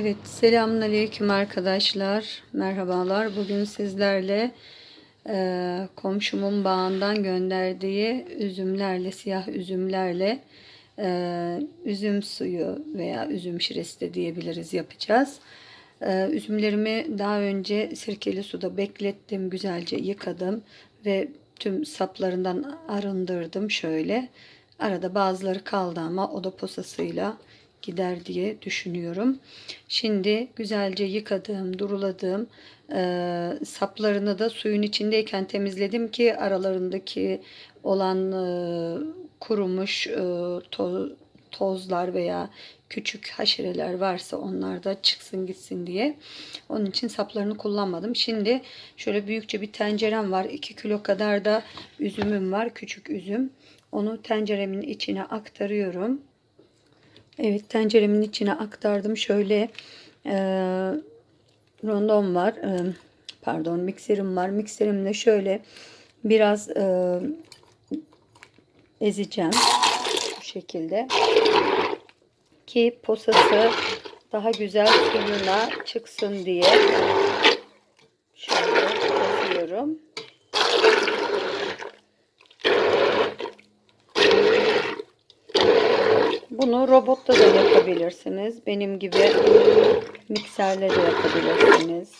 Evet, selamünaleyküm arkadaşlar. Merhabalar. Bugün sizlerle e, komşumun bağından gönderdiği üzümlerle, siyah üzümlerle e, üzüm suyu veya üzüm şiresi de diyebiliriz yapacağız. E, üzümlerimi daha önce sirkeli suda beklettim, güzelce yıkadım ve tüm saplarından arındırdım şöyle. Arada bazıları kaldı ama o da posasıyla gider diye düşünüyorum. Şimdi güzelce yıkadığım, duruladığım e, saplarını da suyun içindeyken temizledim ki aralarındaki olan e, kurumuş e, to- tozlar veya küçük haşereler varsa onlar da çıksın gitsin diye. Onun için saplarını kullanmadım. Şimdi şöyle büyükçe bir tencerem var. 2 kilo kadar da üzümüm var. Küçük üzüm. Onu tenceremin içine aktarıyorum. Evet tenceremin içine aktardım. Şöyle e, rondom var. E, pardon mikserim var. Mikserimle şöyle biraz e, ezeceğim. Bu şekilde. Ki posası daha güzel suyuna çıksın diye. Şöyle eziyorum. Bunu robotta da yapabilirsiniz. Benim gibi mikserle de yapabilirsiniz.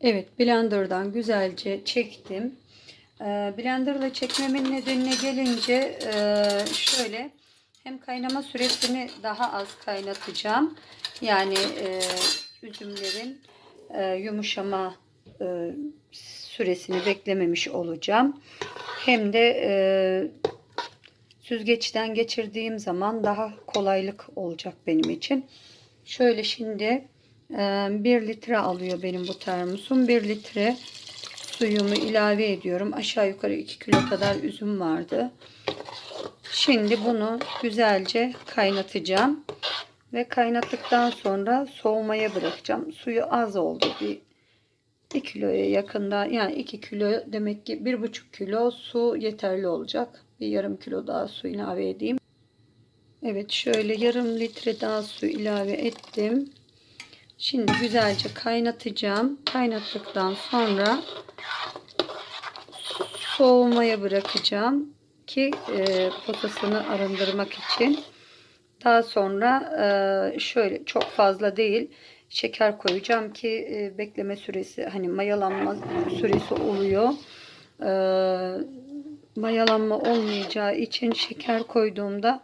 Evet, blenderdan güzelce çektim. Ee, blenderla çekmemin nedenine gelince e, şöyle hem kaynama süresini daha az kaynatacağım. Yani e, üzümlerin e, yumuşama e, süresini beklememiş olacağım. Hem de e, süzgeçten geçirdiğim zaman daha kolaylık olacak benim için. Şöyle şimdi e, 1 litre alıyor benim bu termosum. 1 litre suyumu ilave ediyorum. Aşağı yukarı 2 kilo kadar üzüm vardı. Şimdi bunu güzelce kaynatacağım. Ve kaynattıktan sonra soğumaya bırakacağım. Suyu az oldu. Bir 1 kiloya yakında yani 2 kilo demek ki 1,5 kilo su yeterli olacak. Bir yarım kilo daha su ilave edeyim. Evet şöyle yarım litre daha su ilave ettim. Şimdi güzelce kaynatacağım. Kaynattıktan sonra soğumaya bırakacağım ki e, potasını arındırmak için. Daha sonra e, şöyle çok fazla değil şeker koyacağım ki e, bekleme süresi hani mayalanma süresi oluyor. E, mayalanma olmayacağı için şeker koyduğumda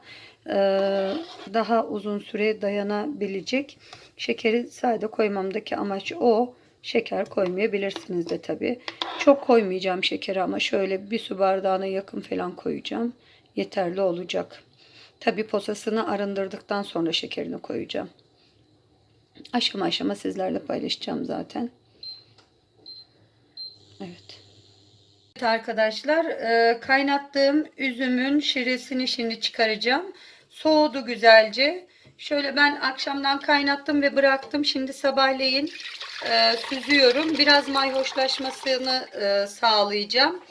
daha uzun süre dayanabilecek. Şekeri sade koymamdaki amaç o. Şeker koymayabilirsiniz de tabi. Çok koymayacağım şekeri ama şöyle bir su bardağına yakın falan koyacağım. Yeterli olacak. Tabi posasını arındırdıktan sonra şekerini koyacağım. Aşama aşama sizlerle paylaşacağım zaten. Evet. Evet arkadaşlar kaynattığım üzümün şiresini şimdi çıkaracağım. Soğudu güzelce. Şöyle ben akşamdan kaynattım ve bıraktım. Şimdi sabahleyin e, süzüyorum. Biraz mayhoşlaşmasını e, sağlayacağım.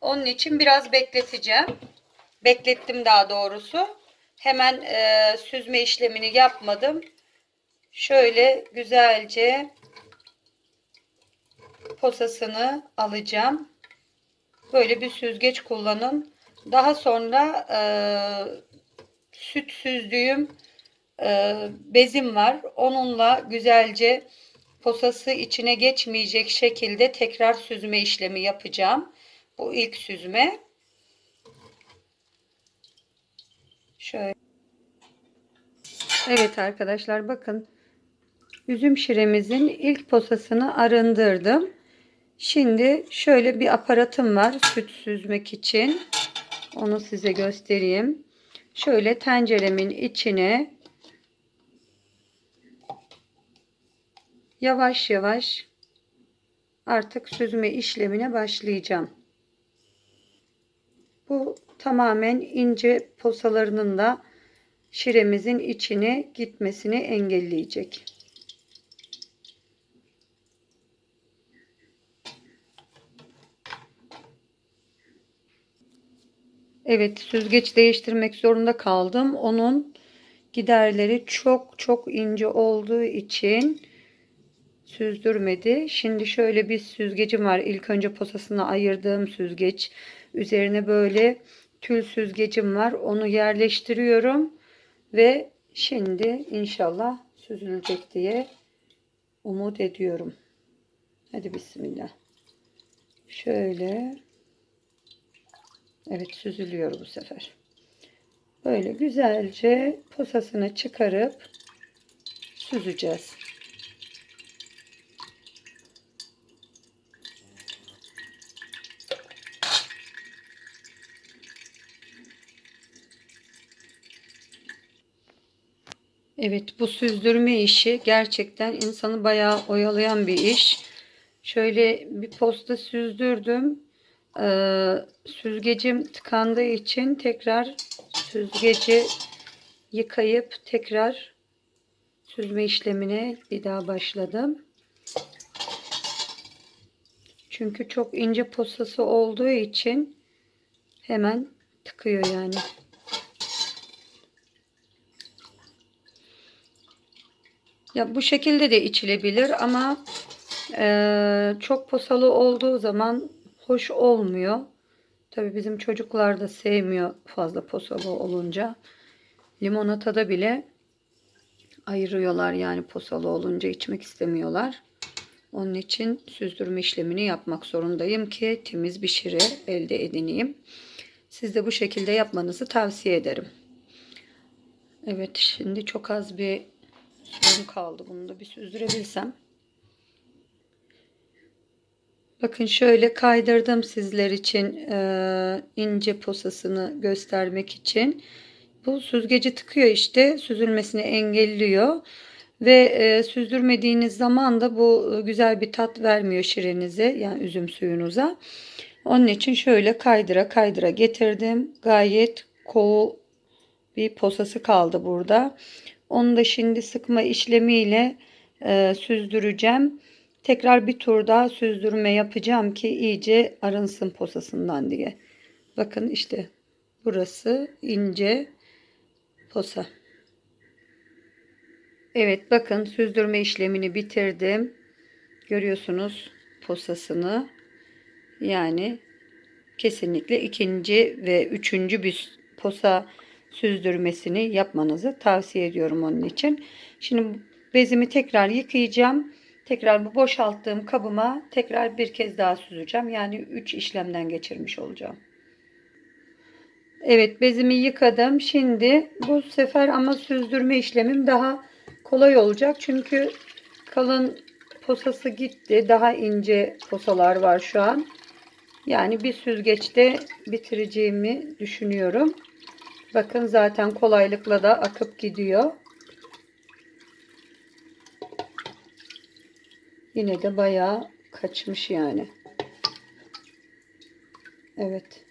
Onun için biraz bekleteceğim. Beklettim daha doğrusu. Hemen e, süzme işlemini yapmadım. Şöyle güzelce posasını alacağım. Böyle bir süzgeç kullanın. Daha sonra e, süt süzdüğüm e, bezim var. Onunla güzelce posası içine geçmeyecek şekilde tekrar süzme işlemi yapacağım. Bu ilk süzme. Şöyle. Evet arkadaşlar bakın. Üzüm şiremizin ilk posasını arındırdım. Şimdi şöyle bir aparatım var süt süzmek için. Onu size göstereyim. Şöyle tenceremin içine yavaş yavaş artık süzme işlemine başlayacağım. Bu tamamen ince posalarının da şiremizin içine gitmesini engelleyecek. Evet süzgeç değiştirmek zorunda kaldım. Onun giderleri çok çok ince olduğu için süzdürmedi. Şimdi şöyle bir süzgecim var. İlk önce posasını ayırdığım süzgeç. Üzerine böyle tül süzgecim var. Onu yerleştiriyorum ve şimdi inşallah süzülecek diye umut ediyorum. Hadi bismillah. Şöyle. Evet süzülüyor bu sefer. Böyle güzelce posasını çıkarıp süzeceğiz. Evet bu süzdürme işi gerçekten insanı bayağı oyalayan bir iş. Şöyle bir posta süzdürdüm. Ee, süzgecim tıkandığı için tekrar süzgeci yıkayıp tekrar süzme işlemine bir daha başladım. Çünkü çok ince postası olduğu için hemen tıkıyor yani. Ya bu şekilde de içilebilir ama e, çok posalı olduğu zaman hoş olmuyor. Tabii bizim çocuklar da sevmiyor fazla posalı olunca. Limonatada bile ayırıyorlar yani posalı olunca içmek istemiyorlar. Onun için süzdürme işlemini yapmak zorundayım ki temiz bir şire elde edineyim. Siz de bu şekilde yapmanızı tavsiye ederim. Evet şimdi çok az bir suyum kaldı. Bunu da bir süzdürebilsem. Bakın şöyle kaydırdım sizler için e, ince posasını göstermek için. Bu süzgeci tıkıyor işte süzülmesini engelliyor. Ve e, süzdürmediğiniz zaman da bu güzel bir tat vermiyor şirenize yani üzüm suyunuza. Onun için şöyle kaydıra kaydıra getirdim. Gayet koyu bir posası kaldı burada. Onu da şimdi sıkma işlemiyle e, süzdüreceğim. Tekrar bir tur daha süzdürme yapacağım ki iyice arınsın posasından diye. Bakın işte burası ince posa. Evet bakın süzdürme işlemini bitirdim. Görüyorsunuz posasını. Yani kesinlikle ikinci ve üçüncü bir posa süzdürmesini yapmanızı tavsiye ediyorum onun için. Şimdi bezimi tekrar yıkayacağım. Tekrar bu boşalttığım kabıma tekrar bir kez daha süzeceğim. Yani 3 işlemden geçirmiş olacağım. Evet bezimi yıkadım. Şimdi bu sefer ama süzdürme işlemim daha kolay olacak. Çünkü kalın posası gitti. Daha ince posalar var şu an. Yani bir süzgeçte bitireceğimi düşünüyorum. Bakın zaten kolaylıkla da akıp gidiyor. Yine de bayağı kaçmış yani. Evet.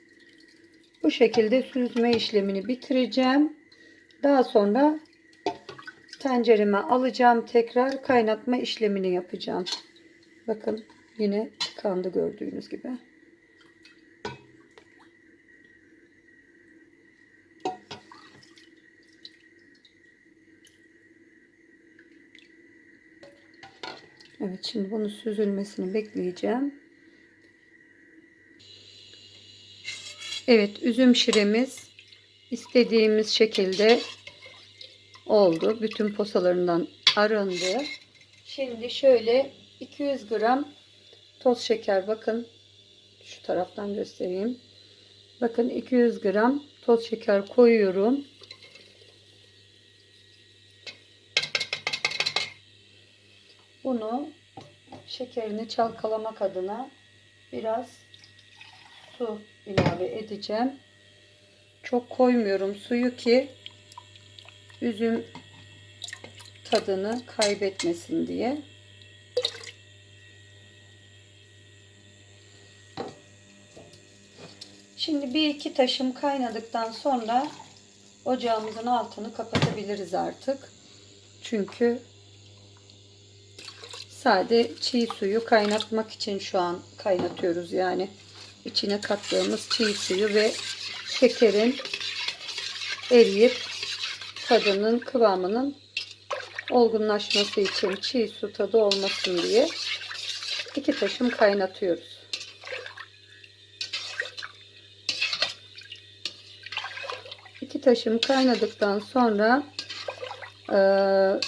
Bu şekilde süzme işlemini bitireceğim. Daha sonra tencereme alacağım. Tekrar kaynatma işlemini yapacağım. Bakın yine tıkandı gördüğünüz gibi. Evet şimdi bunu süzülmesini bekleyeceğim. Evet üzüm şiremiz istediğimiz şekilde oldu. Bütün posalarından arındı. Şimdi şöyle 200 gram toz şeker bakın şu taraftan göstereyim. Bakın 200 gram toz şeker koyuyorum. Bunu şekerini çalkalamak adına biraz su ilave edeceğim. Çok koymuyorum suyu ki üzüm tadını kaybetmesin diye. Şimdi bir iki taşım kaynadıktan sonra ocağımızın altını kapatabiliriz artık. Çünkü Sade çiğ suyu kaynatmak için şu an kaynatıyoruz yani. içine kattığımız çiğ suyu ve şekerin eriyip tadının kıvamının olgunlaşması için çiğ su tadı olmasın diye iki taşım kaynatıyoruz. İki taşım kaynadıktan sonra eee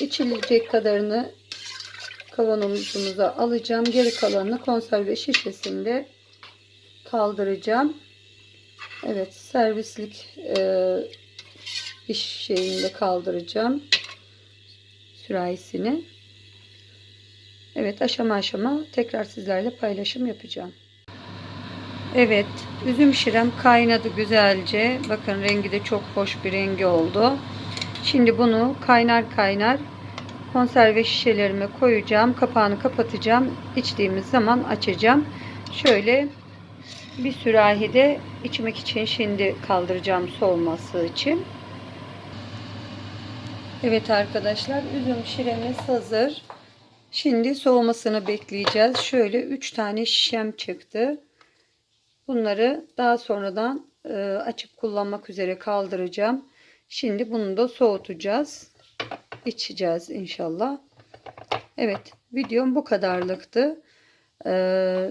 içilecek kadarını kavanozumuza alacağım. Geri kalanını konserve şişesinde kaldıracağım. Evet servislik eee iş şeyinde kaldıracağım. Sürahisini. Evet aşama aşama tekrar sizlerle paylaşım yapacağım. Evet üzüm şirem kaynadı güzelce. Bakın rengi de çok hoş bir rengi oldu. Şimdi bunu kaynar kaynar konserve şişelerime koyacağım. Kapağını kapatacağım. İçtiğimiz zaman açacağım. Şöyle bir sürahide içmek için şimdi kaldıracağım soğuması için. Evet arkadaşlar üzüm şiremiz hazır. Şimdi soğumasını bekleyeceğiz. Şöyle 3 tane şişem çıktı. Bunları daha sonradan e, açıp kullanmak üzere kaldıracağım. Şimdi bunu da soğutacağız. İçeceğiz inşallah. Evet videom bu kadarlıktı. Ee,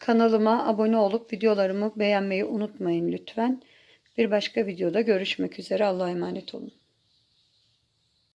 kanalıma abone olup videolarımı beğenmeyi unutmayın lütfen. Bir başka videoda görüşmek üzere. Allah'a emanet olun.